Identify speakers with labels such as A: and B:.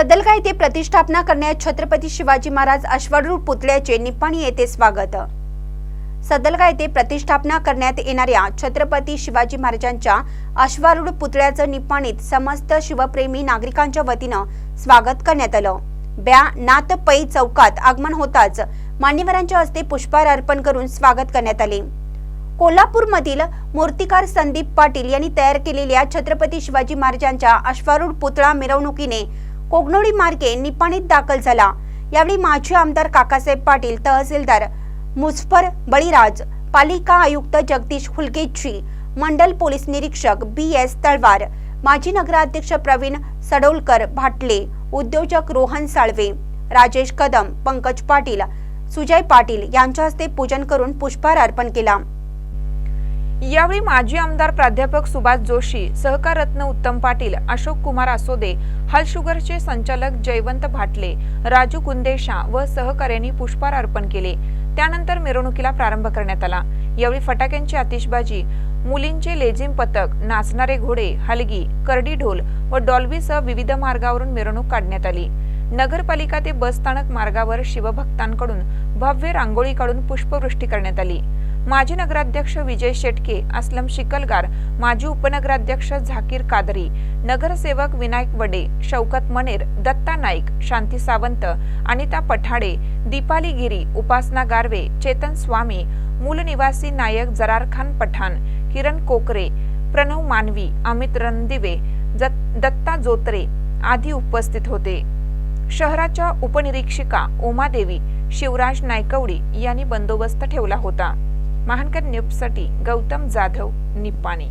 A: सदलगा येथे प्रतिष्ठापना करण्यात छत्रपती शिवाजी महाराज अश्वारूढ पुतळ्याचे निपाणी येथे स्वागत. सदलगा येथे प्रतिष्ठापना करण्यात येणाऱ्या छत्रपती शिवाजी महाराजांच्या अश्वारूढ पुतळ्याचं निपाणीत समस्त शिवप्रेमी नागरिकांच्या वतीनं स्वागत करण्यात आलं. ब्या नात पै चौकात आगमन होताच मान्यवरांच्या हस्ते पुष्पहार अर्पण करून स्वागत करण्यात आले. कोल्हापूरमधील मूर्तिकार संदीप पाटील यांनी तयार केलेल्या छत्रपती शिवाजी महाराजांच्या अश्वारूढ पुतळा मिरवणुकीने कोगनोळी मार्गे निपाणीत दाखल झाला. यावेळी माजी आमदार काकासाहेब पाटील तहसीलदार मुझफर बळीराज पालिका आयुक्त जगदीश हुलगेची मंडल पोलीस निरीक्षक बी एस तळवार माजी नगराध्यक्ष प्रवीण सडोलकर भाटले उद्योजक रोहन साळवे राजेश कदम पंकज पाटील सुजय पाटील यांच्या हस्ते पूजन करून पुष्पहार अर्पण केला.
B: यावेळी माजी आमदार प्राध्यापक सुभाष जोशी सहकार रत्न उत्तम पाटील अशोक कुमार आसोदे हल शुगरचे संचालक जयवंत भाटले राजू कुंदेशा व सहकार्यांनी पुष्पहार अर्पण केले. त्यानंतर मिरवणुकीला प्रारंभ करण्यात आला. यावेळी फटाक्यांची आतिषबाजी मुलींचे लेझिम पथक नाचणारे घोडे हलगी करडी ढोल व डॉल्बीसह विविध मार्गावरून मिरवणूक काढण्यात आली. नगरपालिका ते बसस्थानक मार्गावर शिवभक्तांकडून भव्य रांगोळी काढून पुष्पवृष्टी करण्यात आली. माजी नगराध्यक्ष विजय शेटके असलम शिकलगार माजी उपनगराध्यक्ष झाकीर कादरी नगरसेवक विनायक वडे शौकत मनेर दत्ता नाईक शांती सावंत अनिता पठाडे दीपाली गिरी उपासना गारवे चेतन स्वामी मूलनिवासी नायक जरार खान पठाण किरण कोकरे प्रणव मानवी अमित रणदिवे जत- दत्ता जोत्रे आदी उपस्थित होते. शहराच्या उपनिरीक्षिका उमादेवी शिवराज नायकवडी यांनी बंदोबस्त ठेवला होता. महानकर न्यूजसाठी गौतम जाधव निप्पाणी